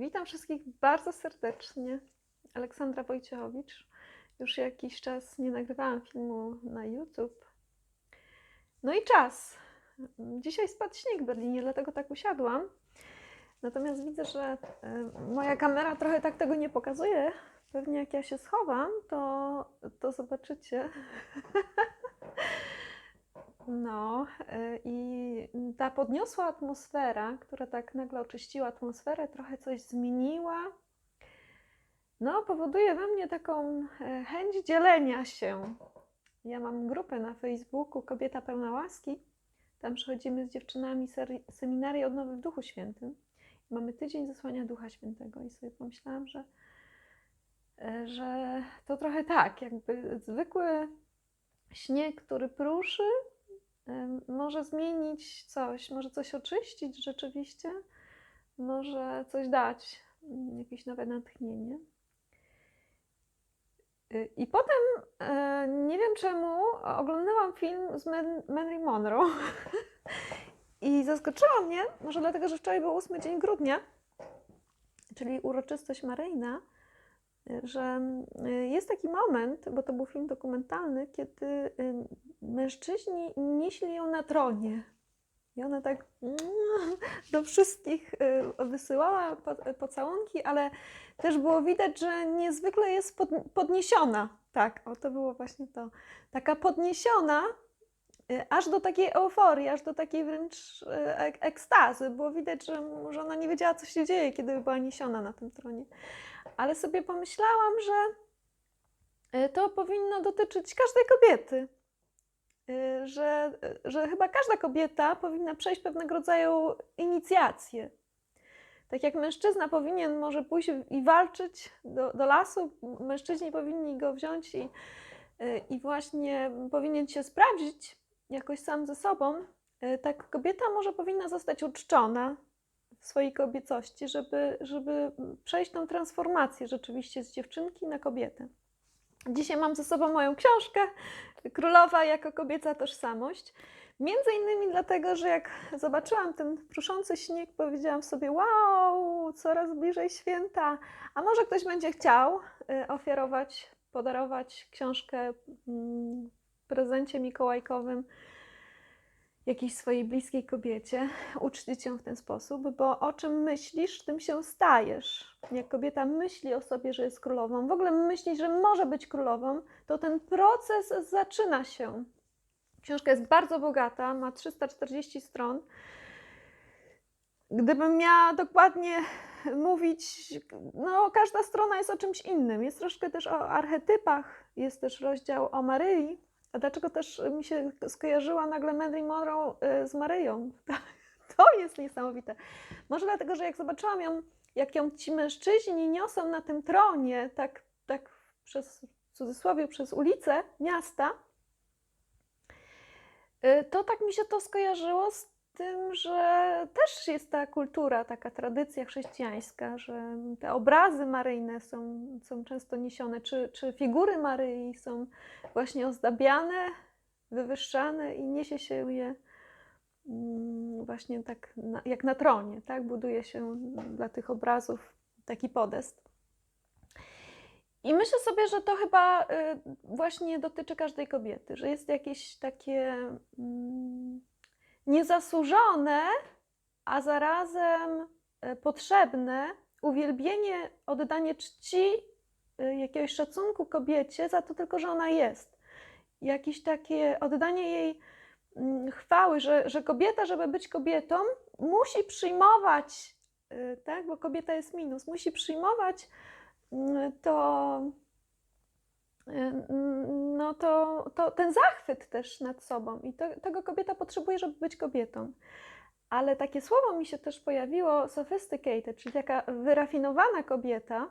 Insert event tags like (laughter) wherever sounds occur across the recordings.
Witam wszystkich bardzo serdecznie. Aleksandra Wojciechowicz. Już jakiś czas nie nagrywałam filmu na YouTube. No i czas. Dzisiaj spadł śnieg w Berlinie, dlatego tak usiadłam. Natomiast widzę, że e, moja kamera trochę tak tego nie pokazuje. Pewnie jak ja się schowam, to, to zobaczycie. (laughs) No e, i ta podniosła atmosfera, która tak nagle oczyściła atmosferę, trochę coś zmieniła, no powoduje we mnie taką e, chęć dzielenia się. Ja mam grupę na Facebooku Kobieta Pełna Łaski. Tam przechodzimy z dziewczynami seminarię odnowy w Duchu Świętym. Mamy tydzień zesłania Ducha Świętego i sobie pomyślałam, że, e, że to trochę tak, jakby zwykły śnieg, który pruszy, może zmienić coś, może coś oczyścić rzeczywiście, może coś dać, mm, jakieś nowe natchnienie. Y, I potem, e, nie wiem czemu, oglądałam film z Marilyn Monroe (laughs) i zaskoczyło mnie, może dlatego, że wczoraj był ósmy dzień grudnia, czyli uroczystość Maryjna, że y, jest taki moment, bo to był film dokumentalny, kiedy mężczyźni nieśli ją na tronie. I ona tak do wszystkich y, wysyłała po- pocałunki, ale też było widać, że niezwykle jest pod, podniesiona. Tak, o to było właśnie to. Taka podniesiona, aż do takiej euforii, aż do takiej wręcz y, ek- ekstazy. Było widać, że, że ona nie wiedziała, co się dzieje, kiedy była niesiona na tym tronie. Ale sobie pomyślałam, że y, to powinno dotyczyć każdej kobiety. Y, Że, że chyba każda kobieta powinna przejść pewnego rodzaju inicjację. Tak jak mężczyzna powinien może pójść i walczyć do, do lasu, mężczyźni powinni go wziąć i, y, i właśnie powinien się sprawdzić jakoś sam ze sobą, y, tak kobieta może powinna zostać uczczona w swojej kobiecości, żeby, żeby przejść tą transformację rzeczywiście z dziewczynki na kobietę. Dzisiaj mam ze sobą moją książkę Królowa jako kobieca tożsamość. Między innymi dlatego, że jak zobaczyłam ten pruszący śnieg, powiedziałam sobie: Wow, coraz bliżej święta. A może ktoś będzie chciał y, ofiarować, podarować książkę mm, prezencie mikołajkowym jakiejś swojej bliskiej kobiecie, uczcić ją w ten sposób, bo o czym myślisz, tym się stajesz. Jak kobieta myśli o sobie, że jest królową, w ogóle myśli, że może być królową, to ten proces zaczyna się. Książka jest bardzo bogata, ma 340 stron. Gdybym miała dokładnie mówić, no każda strona jest o czymś innym. Jest troszkę też o archetypach, jest też rozdział o Maryi. A dlaczego też mi się skojarzyła nagle Marilyn Monroe y, z Maryją? (laughs) To jest niesamowite. Może dlatego, że jak zobaczyłam ją, jak ją ci mężczyźni niosą na tym tronie, tak, tak przez, w cudzysłowie, przez ulicę miasta, y, to tak mi się to skojarzyło z tym, że też jest ta kultura, taka tradycja chrześcijańska, że te obrazy maryjne są, są często niesione, czy, czy figury Maryi są właśnie ozdabiane, wywyższane i niesie się je mm, właśnie tak na, jak na tronie, tak? Buduje się dla tych obrazów taki podest. I myślę sobie, że to chyba y, właśnie dotyczy każdej kobiety, że jest jakieś takie mm, niezasłużone, a zarazem y, potrzebne uwielbienie, oddanie czci, y, jakiegoś szacunku kobiecie za to tylko, że ona jest. Jakieś takie oddanie jej mm, chwały, że, że kobieta, żeby być kobietą, musi przyjmować, y, tak, bo kobieta jest minus, musi przyjmować mm, to, no to, to ten zachwyt też nad sobą i to, tego kobieta potrzebuje, żeby być kobietą. Ale takie słowo mi się też pojawiło, sophisticated, czyli taka wyrafinowana kobieta,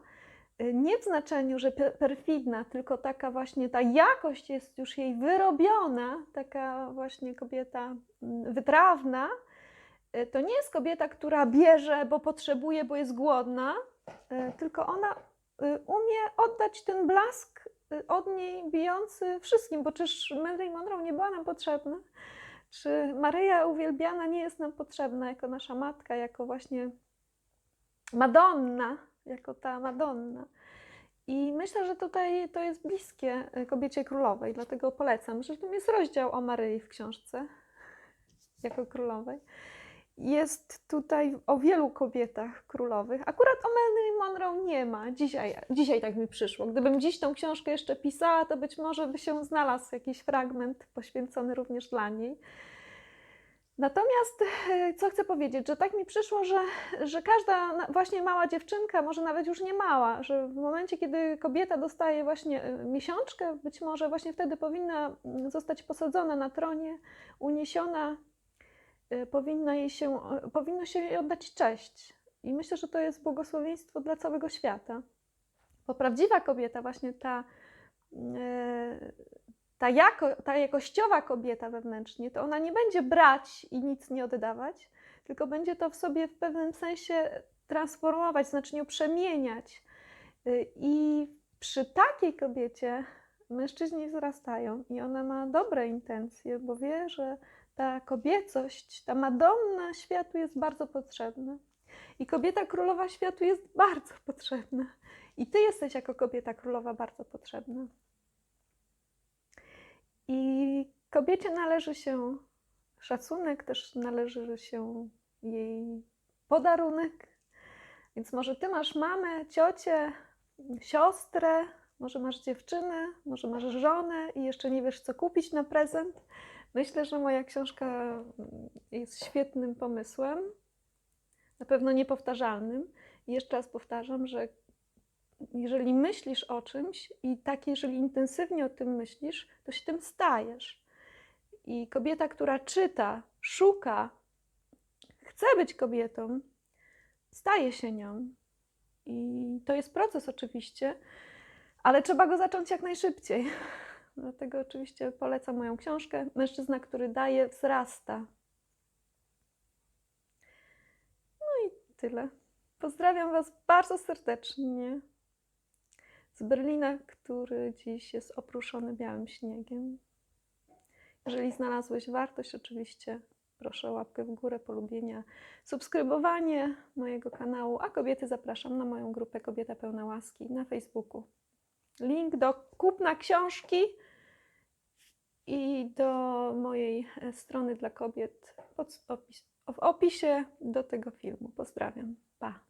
y, nie w znaczeniu, że pe- perfidna, tylko taka właśnie ta jakość jest już jej wyrobiona, taka właśnie kobieta mm, wytrawna. Y, To nie jest kobieta, która bierze, bo potrzebuje, bo jest głodna, y, tylko ona umie oddać ten blask od niej bijący wszystkim, bo czyż Marilyn Monroe nie była nam potrzebna? Czy Maryja uwielbiana nie jest nam potrzebna jako nasza matka, jako właśnie Madonna, jako ta Madonna. I myślę, że tutaj to jest bliskie e, kobiecie królowej, dlatego polecam, że tam jest rozdział o Maryi w książce jako królowej. Jest tutaj o wielu kobietach królowych. Akurat o Marilyn Monroe nie ma. Dzisiaj, dzisiaj tak mi przyszło. Gdybym dziś tą książkę jeszcze pisała, to być może by się znalazł jakiś fragment poświęcony również dla niej. Natomiast e, co chcę powiedzieć, że tak mi przyszło, że, że każda właśnie mała dziewczynka, może nawet już nie mała, że w momencie, kiedy kobieta dostaje właśnie e, miesiączkę, być może właśnie wtedy powinna mm, zostać posadzona na tronie, uniesiona, e, powinna jej się, powinno się jej oddać cześć. I myślę, że to jest błogosławieństwo dla całego świata. Bo prawdziwa kobieta, właśnie ta, e, ta, jako, ta jakościowa kobieta wewnętrznie, to ona nie będzie brać i nic nie oddawać, tylko będzie to w sobie w pewnym sensie transformować, znaczy ją przemieniać. Y, I przy takiej kobiecie mężczyźni wzrastają i ona ma dobre intencje, bo wie, że ta kobiecość, ta Madonna światu jest bardzo potrzebna. I kobieta królowa światu jest bardzo potrzebna. I ty jesteś jako kobieta królowa bardzo potrzebna. I kobiecie należy się szacunek, też należy się jej podarunek. Więc może ty masz mamę, ciocię, siostrę, może masz dziewczynę, może masz żonę i jeszcze nie wiesz, co kupić na prezent. Myślę, że moja książka jest świetnym pomysłem, na pewno niepowtarzalnym. I jeszcze raz powtarzam, że jeżeli myślisz o czymś i tak, jeżeli intensywnie o tym myślisz, to się tym stajesz. I kobieta, która czyta, szuka, chce być kobietą, staje się nią. I to jest proces oczywiście, ale trzeba go zacząć jak najszybciej. Dlatego oczywiście polecam moją książkę. Mężczyzna, który daje, wzrasta. No i tyle. Pozdrawiam Was bardzo serdecznie z Berlina, który dziś jest oprószony białym śniegiem. Jeżeli znalazłeś wartość, oczywiście proszę o łapkę w górę, polubienia, subskrybowanie mojego kanału, a kobiety zapraszam na moją grupę Kobieta Pełna Łaski na Facebooku. Link do kupna książki i do mojej e, strony dla kobiet pod opis, w opisie do tego filmu. Pozdrawiam. Pa!